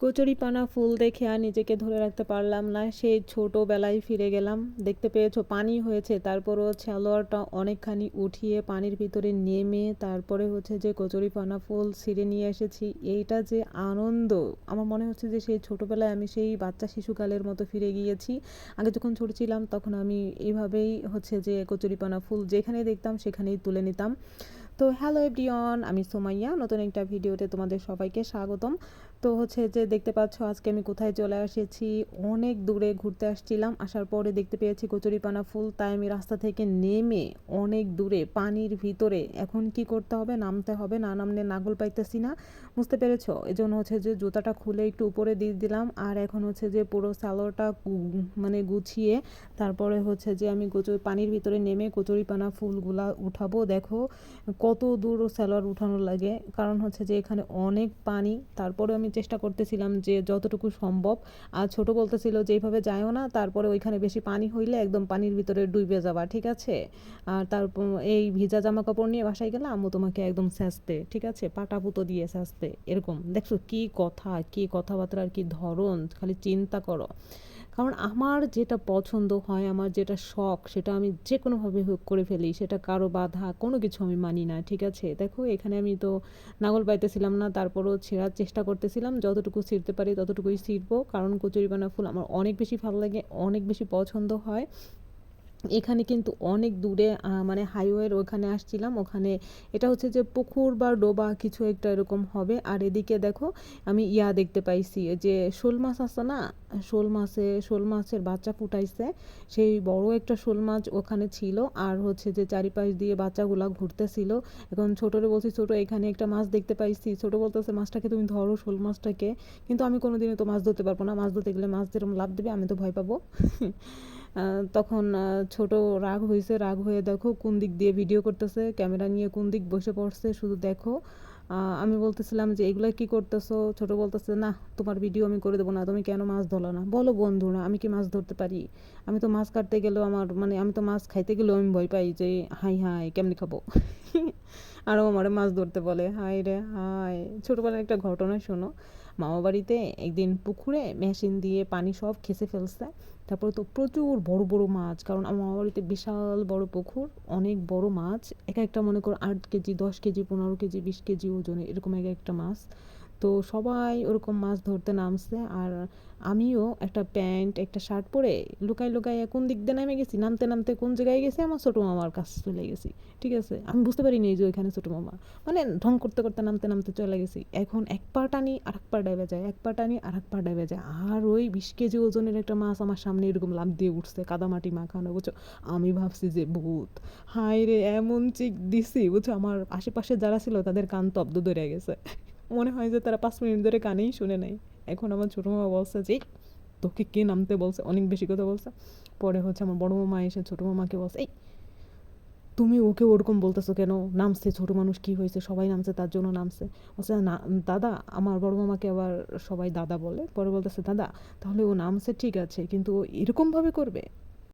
কচুরিপানা ফুল দেখে আর নিজেকে ধরে রাখতে পারলাম না। সেই ছোটোবেলায় ফিরে গেলাম। দেখতে পেয়েছ, পানি হয়েছে। তারপরও সালোয়ারটা অনেকখানি উঠিয়ে পানির ভিতরে নেমে তারপরে হচ্ছে যে কচুরিপানা ফুল ছিঁড়ে নিয়ে এসেছি। এইটা যে আনন্দ! আমার মনে হচ্ছে যে সেই ছোটোবেলায় আমি সেই বাচ্চা শিশুকালের মতো ফিরে গিয়েছি। আগে যখন ছোটো ছিলাম, তখন আমি এইভাবেই হচ্ছে যে কচুরিপানা ফুল যেখানেই দেখতাম, সেখানেই তুলে নিতাম। তো হ্যালো এভরিওয়ান আমি সোমাইয়া, নতুন একটা ভিডিওতে তোমাদের সবাইকে স্বাগতম। তো হচ্ছে যে দেখতে পাচ্ছ, আজকে আমি কোথায় চলে এসেছি, অনেক দূরে ঘুরতে আসছিলাম, আসার পরে দেখতে পেয়েছি কচুরিপানা ফুল তাই আমি রাস্তা থেকে নেমে অনেক দূরে, পানির ভিতরে। এখন কি করতে হবে, নামতে হবে, না নামলে নাগল পাইতেছি না, বুঝতে পেরেছ? এই জন্য হচ্ছে যে জুতাটা খুলে একটু উপরে দিয়ে দিলাম, আর এখন হচ্ছে যে পুরো স্যালোটা মানে গুছিয়ে, তারপরে হচ্ছে যে আমি কচুরি পানির ভিতরে নেমে কচুরিপানা ফুলগুলা উঠাবো। দেখো কত দূর স্যালোয়ার উঠানো লাগে। কারণ হচ্ছে যে এখানে অনেক পানি। তারপরে আমি চেষ্টা করতেছিলাম যে যতটুকু সম্ভব। আর ছোট বলতেছিল যে এইভাবে যায়ও না, তারপরে ওইখানে বেশি পানি হইলে একদম পানির ভিতরে ডুবে যাবা, ঠিক আছে? আর তারপর এই ভিজা জামা কাপড় নিয়ে বাসায় গেলে আম্মু তোমাকে একদম স্যাঁচতে, ঠিক আছে? পাটা পুতো দিয়ে স্যাঁচতে, এরকম। দেখছ কি কথা, কি কথাবার্তার কি ধরন? খালি চিন্তা করো। কারণ আমার যেটা পছন্দ হয়, আমার যেটা শখ, সেটা আমি যে কোনোভাবে করে ফেলি, সেটা কারও বাধা, কোনো কিছু আমি মানি না, ঠিক আছে? দেখো, এখানে আমি তো নাগল পাইতেছিলাম না, তারপরও ছেঁড়ার চেষ্টা করতেছিলাম, যতটুকু ছিঁড়তে পারি ততটুকুই ছিঁড়বো, কারণ কচুরিপানা ফুল আমার অনেক বেশি ভালো লাগে, অনেক বেশি পছন্দ হয়। এখানে কিন্তু অনেক দূরে মানে হাইওয়ের ওখানে আসছিলাম। ওখানে এটা হচ্ছে যে পুকুর বা ডোবা কিছু একটা এরকম হবে। আর এদিকে দেখো, আমি ইয়া দেখতে পাইছি যে শোল মাছ আছে না? শোল মাছে, শোল মাছের বাচ্চা ফুটাইছে। সেই বড় একটা শোল মাছ ওখানে ছিল। আর হচ্ছে যে চারিপাশ দিয়ে বাচ্চাগুলা ঘুরতেছিল। এখন ছোটরে বলছি, ছোট, এখানে একটা মাছ দেখতে পাইছি। ছোট বলতেছে, মাছটাকে তুমি ধরো শোল মাছটাকে। কিন্তু আমি কোনোদিনও তো মাছ ধরতে পারব না। মাছ ধরতে গেলে মাছ যেরকম লাভ দেবে, আমি তো ভয় পাবো। তখন ছোট রাগ হয়েছে রাগ হয়ে দেখো কোন দিক দিয়ে ভিডিও করতেছে ক্যামেরা নিয়ে কোন দিক বসে পড়ছে, শুধু দেখো। আমি বলতেছিলাম যে, এগুলো কি করতেছো? ছোট বলতেছে, না, তোমার ভিডিও আমি করে দেবো না, তুমি কেন মাছ ধরো না? বলো বন্ধুরা আমি কি মাছ ধরতে পারি? আমি তো মাছ কাটতে গেলেও আমার মানে আমি তো মাছ খাইতে গেলেও আমি ভয় পাই যে, হাই হাই, কেমনি খাব? আরও আমার মাছ ধরতে বলে হাই রে হাই ছোটোবেলার একটা ঘটনা শোনো। মামা বাড়িতে একদিন পুকুরে মেশিন দিয়ে পানি সব খেসে ফেলছে। তারপরে তো প্রচুর বড় বড় মাছ, কারণ আমার মামা বাড়িতে বিশাল বড় পুকুর, অনেক বড় মাছ। এক একটা মনে করো আট কেজি, দশ কেজি, পনেরো কেজি, বিশ কেজি ওজনে এরকম এক একটা মাছ। তো সবাই ওরকম মাছ ধরতে নামছে আর আমিও একটা প্যান্ট, একটা শার্ট পরে লুকাই লুকাই কোন দিক দিয়ে নেমে গেছি, নামতে নামতে কোন জায়গায় গেছি, আমার ছোটো মামার কাছে চলে গেছি। ঠিক আছে? আমি বুঝতে পারিনি যে ওইখানে ছোটো মামা। মানে ঢং করতে করতে নামতে নামতে চলে গেছি। এখন এক পা টানি আর এক পা ডাইবে যায়, এক পা টানি আর এক পা ডাইবে যায়। আর ওই বিশ কেজি ওজনের একটা মাছ আমার সামনে এরকম লাভ দিয়ে উঠছে কাদামাটি মাখানো, বুঝছ? আমি ভাবছি যে ভূত হাই রে এমন চিক দিছি, বুঝছ? আমার আশেপাশে যারা ছিল তাদের কান তব্দ ধরে গেছে। মনে হয় যে তারা পাঁচ মিনিট ধরে কানেই শুনে নাই। এখন আমার ছোটো মামা বলছে যে, তোকে কে নামতে বলছে? অনেক বেশি কথা বলছে। পরে হচ্ছে আমার বড় মামা এসে ছোটো মামাকে বলছে, এই, তুমি ওকে ওরকম বলতেছো কেন? নামছে, ছোটো মানুষ কি হয়েছে? সবাই নামছে, তার জন্য নামছে। বলছে, না, দাদা, আমার বড় মামাকে আবার সবাই দাদা বলে। পরে বলতেছে, দাদা, তাহলে ও নামছে ঠিক আছে, কিন্তু ও এরকমভাবে করবে?